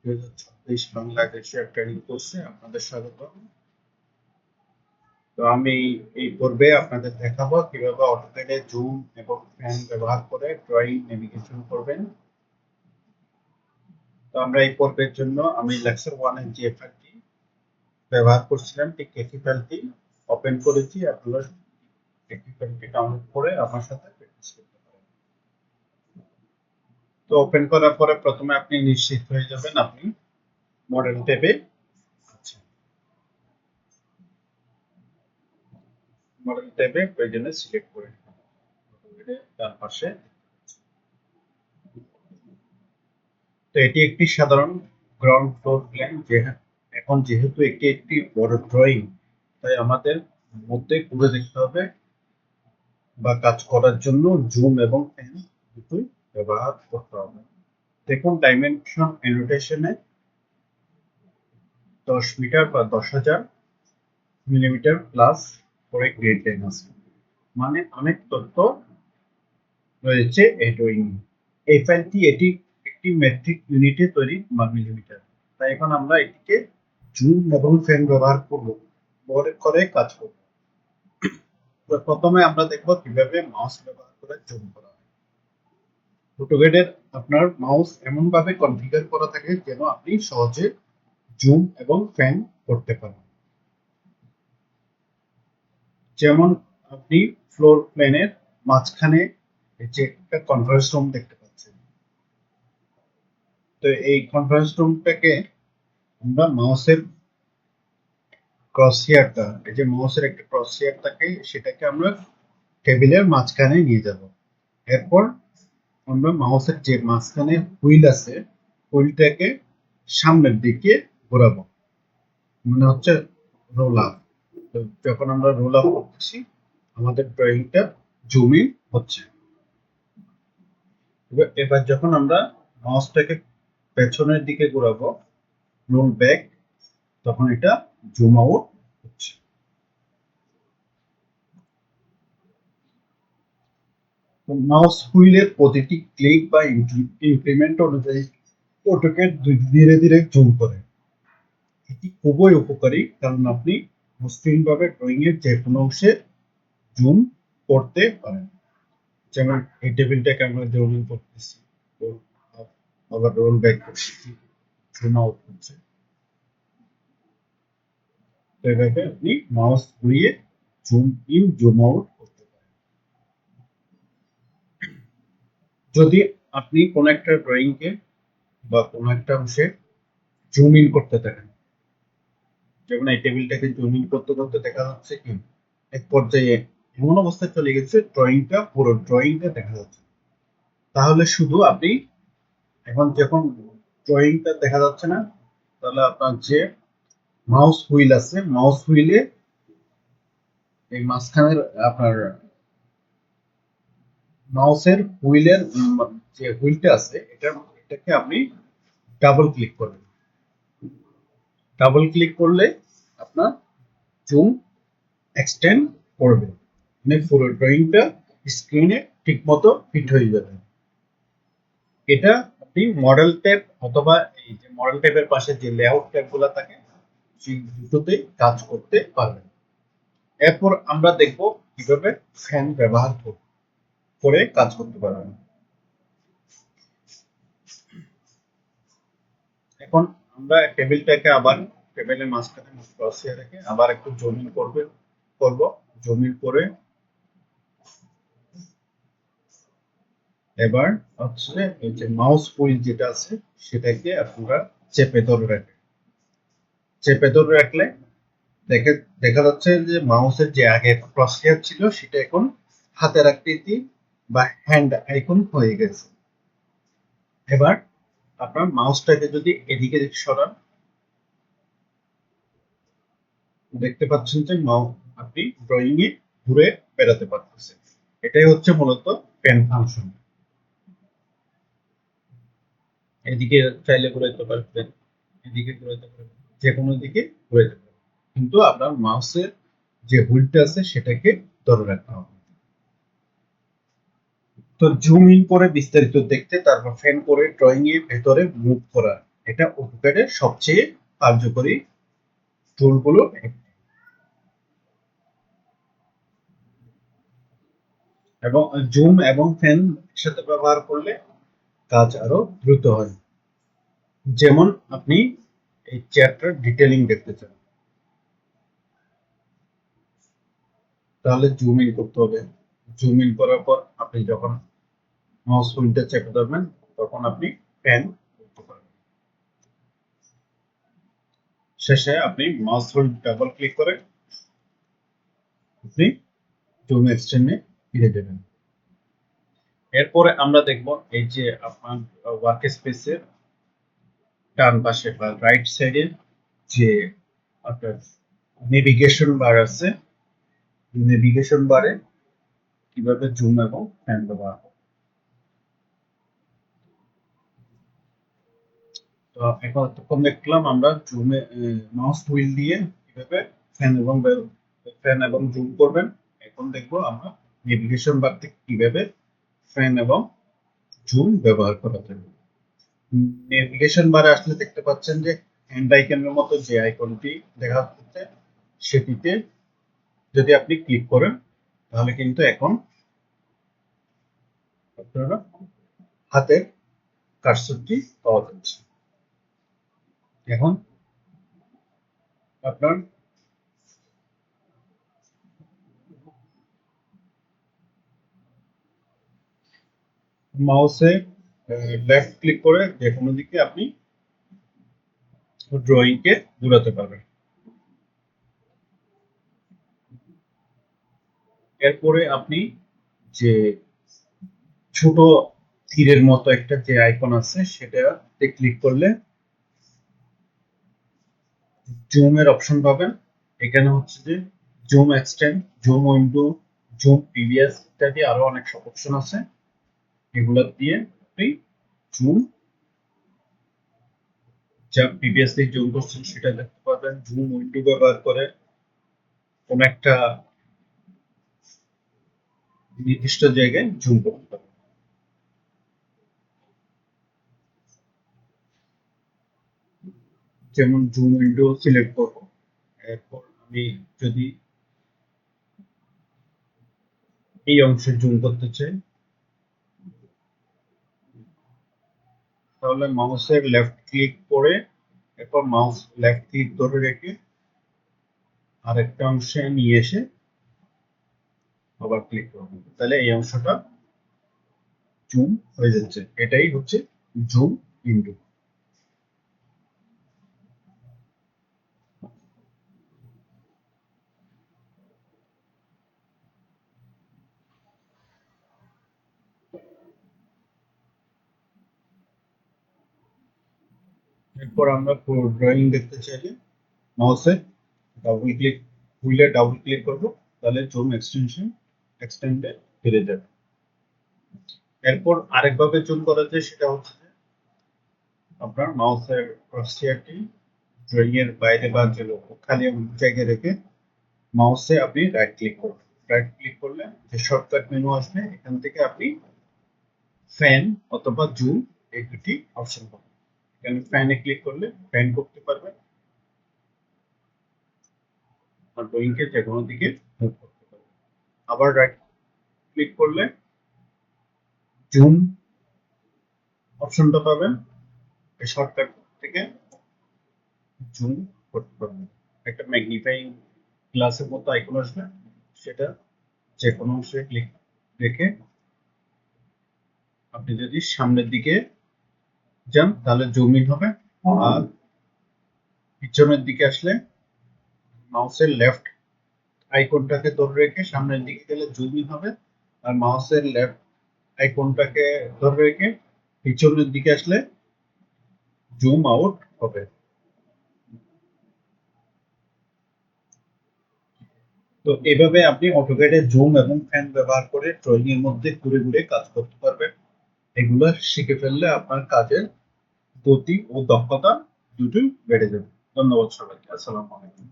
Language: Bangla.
দুই হাজার ছাব্বিশ বাংলাদেশের ট্রেনিং কোর্সে আপনাদের স্বাগত। তো আমি এই পর্বে আপনাদের দেখাবো কীভাবে জুম এবং ফ্যান ব্যবহার করে ড্রয়িং নেভিগেশন করবেন। তো আমরা এই পর্বের জন্য, আমি লেকচার ওয়ানের যে ব্যবহার করছিলাম, ঠিক একই ফাইলটি ওপেন করেছি, আপনারা ডাউনলোড করে আমার সাথে প্র্যাকটিস করতে পারেন তো ওপেন করার পরে প্রথমে আপনি নিশ্চিত হয়ে যাবেন আপনি মডেল ট্যাবে মডেল ট্যাবে প্রয়োজনে সিলেক্ট করে তার পাশে। তো এটি একটি সাধারণ গ্রাউন্ড ফ্লোর প্ল্যান এখন যেহেতু একটি একটি বড় ড্রয়িং তাই আমাদের মধ্যে ঘুরে দেখতে হবে বা কাজ করার জন্য জুম এবং ফ্যান দুটোই ব্যবহার করতে হবে। দেখুন ডাইমেনশন অ্যানোটেশনে দশ মিটার বা দশ হাজার মিলিমিটার প্লাস করে গ্রেড লাইন আছে। মানে অনেক তথ্য রয়েছে এই ড্রয়িং এই ফাইলটি এটি একটি মেট্রিক ইউনিটে তৈরি বা মিলিমিটার তাই এখন আমরা এটিকে জুম এবং ফ্যান ব্যবহার করব। করে কাজ করব। প্রথমে আমরা দেখব কীভাবে মাউস ব্যবহার করে জুম করা ফটোগ্রেডের আপনার মাউস এমন ভাবে কনফিগার করা থাকে যেন আপনি সহজে জুম এবং ফ্যান করতে পারেন। যেমন আপনি ফ্লোর প্ল্যানের মাঝখানে যে একটা কনফারেন্স রুম দেখতে পাচ্ছেন। তো এই কনফারেন্স রুমটাকে আমরা মাউসের ক্রসিয়ারটা এই যে মাউসের একটা ক্রসিয়ার থাকে, সেটাকে আমরা টেবিলের মাঝখানে নিয়ে যাব। এরপর আমরা মাউসের যে মাঝখানে হুইল আছে, হুইলটাকে সামনের দিকে ঘোরাবো। মানে হচ্ছে রোল আপ যখন আমরা রোল আপ করতেছি, আমাদের ড্রয়িংটা জুমিং হচ্ছে। এবার যখন আমরা মাউসটাকে পেছনের দিকে ঘোরাবো রোল ব্যাক তখন এটা জুম আউট হচ্ছে। মাউস হুইলের প্রতিটি ক্লিক বা ইনক্রিমেন্ট অনুযায়ী অটোকে ধীরে ধীরে জুম করে। এটি খুবই উপকারী, কারণ আপনি মসৃণভাবে ড্রয়িং এর যে কোনো অংশে জুম করতে পারেন। যেমন এই টেবিলটাকে আমরা জুম করতেছি। আবার রোল ব্যাক করতেছি জুম আউট করছে। এভাবে আপনি মাউস ঘুরিয়ে জুম ইন জুম আউট করতে পারেন যদি আপনি কোন একটা ড্রয়িং কে বা কোন একটা অংশে জুম ইন করতে থাকেন যেমন এই টেবিলটাকে জুম ইন করতে করতে দেখা যাচ্ছে কি, এক পর্যায়ে এমন অবস্থায় চলে গেছে ড্রয়িংটা পুরো ড্রয়িংটা দেখা যাচ্ছে। তাহলে শুধু আপনি এখন যখন ড্রয়িংটা দেখা যাচ্ছে না, তাহলে আপনার যে মাউস হুইল আছে মাউস হুইলে এই মাঝখানের আপনার মাউসের হুইলের যে হুইলটা আছে, এটা, এটাকে আপনি ডাবল ক্লিক করবেন। ডাবল ক্লিক করলে আপনার জুম এক্সটেন্ড করবে। মানে পুরো ড্রয়িংটা স্ক্রিনে ঠিকমতো ফিট হয়ে যাবে। এটা আপনি মডেল ট্যাব অথবা এই যে মডেল ট্যাবের পাশে যে লেআউট ট্যাবগুলো থাকে, সেই দুটোতেই কাজ করতে পারবেন। এরপর আমরা দেখব কীভাবে ফ্যান ব্যবহার করে কাজ করতে পারবেন। এখন আমরা টেবিলটাকে আবার, টেবিলের মাঝখানে ক্রসিয়ে রেখে আবার একটু জমিন করবে, করব। জমিন করে এবার হচ্ছে এই যে মাউস হুইল যেটা আছে, সেটাকে আপনারা চেপে ধরে রাখবেন। চেপে ধরে রাখলে দেখে, দেখা যাচ্ছে যে মাউসের যে আগে ক্রসিয়ার ছিল, সেটা এখন হাতের আকৃতি বা হ্যান্ড আইকন হয়ে গেছে। এবার আপনার মাউসটাকে যদি এদিকে সরান, দেখতে পাচ্ছেন যে মাউস আপনি ড্রয়িং এ ঘুরে বেড়াতে পারতেছেন। এটাই হচ্ছে মূলত পেন ফাংশন এদিকে চাইলে ঘুরাইতে পারবেন এদিকে ঘুরাইতে পারবেন যে কোনো দিকে ঘুরাইতে পারবেন কিন্তু আপনার মাউসের যে হুইলটা আছে, সেটাকে ধরে রাখতে হবে। তো জুম ইন করে বিস্তারিত দেখতে, তারপর ফ্যান করে ড্রয়িং এর ভেতরে মুভ করা। এটা অটোক্যাডের সবচেয়ে কার্যকরী টুলগুলো একটি এবং জুম এবং ফ্যান একসাথে ব্যবহার করলে কাজ আরও দ্রুত হয়। যেমন আপনি এই চেয়ারটার ডিটেলিং দেখতে চান। তাহলে জুম ইন করতে হবে। জুম ইন করার পর আপনি যখন মাউস হুইলটা চেপে ধরবেন তখন আপনি পারবেন। শেষে আপনি মাউস হুইল ডাবল ক্লিক করে আপনি জুম এক্সটেন্ডে ফিরে যাবেন। এরপরে আমরা দেখব এই যে আপনার ওয়ার্ক স্পেসের ডান পাশে বা রাইট সাইডে যে আপনার নেভিগেশন বার আছে নেভিগেশন বারে কীভাবে জুম এবং প্যান ব্যবহার করব তো এখন তখন দেখলাম আমরা জুমে মাউস হুইল দিয়ে কীভাবে ফ্যান এবং ফ্যান এবং জুম করবেন। এখন দেখব আমরা নেভিগেশন বার থেকে কীভাবে ফ্যান এবং জুম ব্যবহার করা যাবে নেভিগেশন বারে আসলে দেখতে পাচ্ছেন যে হ্যান্ড আইকনের মতো যে আইকনটি দেখা যাচ্ছে, সেটিতে যদি আপনি ক্লিক করেন, তাহলে কিন্তু এখন আপনারা হাতের কার্সরটি পাওয়া যাচ্ছে। এখন? আপনার? মাউসে লেফট ক্লিক করে যে কোনো দিকে আপনি ড্রয়িংকে ঘুরাতে পারবেন। এরপরে আপনি যে ছোট তীরের মতো একটা যে আইকন আছে সেটাতে ক্লিক করলে জুমের অপশন পাবেন। এখানে হচ্ছে যে zoom extend zoom window zoom PVS ইত্যাদি আরও অনেক সব অপশন আছে। এগুলো দিয়ে আপনি জুম যা পিভিএস দিয়ে জুম করছেন সেটা দেখতে পাবেন। জুম উইন্ডো ব্যবহার করে কোন একটা নির্দিষ্ট জায়গায় জুম করতে পারবেন। যেমন জুম উইন্ডো সিলেক্ট করব। এরপর আমি যদি এই অংশে জুম করতে চাই, তাহলে মাউসের লেফট ক্লিক করে এরপর মাউস লেফট ক্লিক ধরে রেখে আরেকটা অংশে নিয়ে এসে আবার ক্লিক করব। তাহলে এই অংশটা জুম হয়ে যাচ্ছে। এটাই হচ্ছে জুম ইনটু এরপর আমরা ড্রয়িং দেখতে চাইলে মাউসে ডাবল ক্লিক হুইলে ডাবল ক্লিক করব, তাহলে জুম এক্সটেনশন এক্সটেন্ডে ফিরে যাবে। এরপর আরেকভাবে জুম করা যায়, সেটা হচ্ছে আপনার মাউসের ক্রসিয়ারটি ড্রয়িং এর বাইরে বা যে খালি জায়গায় রেখে মাউসে আপনি রাইট ক্লিক করবেন রাইট ক্লিক করলে যে শর্টকাট মেনু আসবে, এখান থেকে আপনি ফ্যান অথবা জুম এই দুটি অপশন পাবেন। এখানে ফ্যানে ক্লিক করলে ফ্যান করতে পারবেন আর ড্রয়িংকে যে কোনো দিকে মুভ করতে পারবেন আবার রাইট ক্লিক করলে জুম অপশনটা পাবেন। এই শর্টকাট থেকে জুম করতে পারবেন। একটা ম্যাগনিফাইং গ্লাসের মতো আইকন আসবে। সেটা যে কোনো অংশে ক্লিক রেখে আপনি যদি সামনের দিকে যান তাহলে জুম ইন হবে আর পিছনের দিকে আসলে মাউসের লেফট আইকনটাকে ধরে রেখে সামনের দিকে গেলে জুম ইন হবে। আর মাউসের লেফট আইকনটাকে ধরে রেখে পিছনের দিকে আসলে জুম আউট হবে। তো এভাবে আপনি অটোক্যাডে জুম এবং ফ্যান ব্যবহার করে ড্রয়িং এর মধ্যে ঘুরে ঘুরে কাজ করতে পারবেন। এগুলো শিখে ফেললে আপনার কাজের গতি ও দক্ষতা দুটোই বেড়ে যাবে। ধন্যবাদ সবাইকে। আসসালামু আলাইকুম।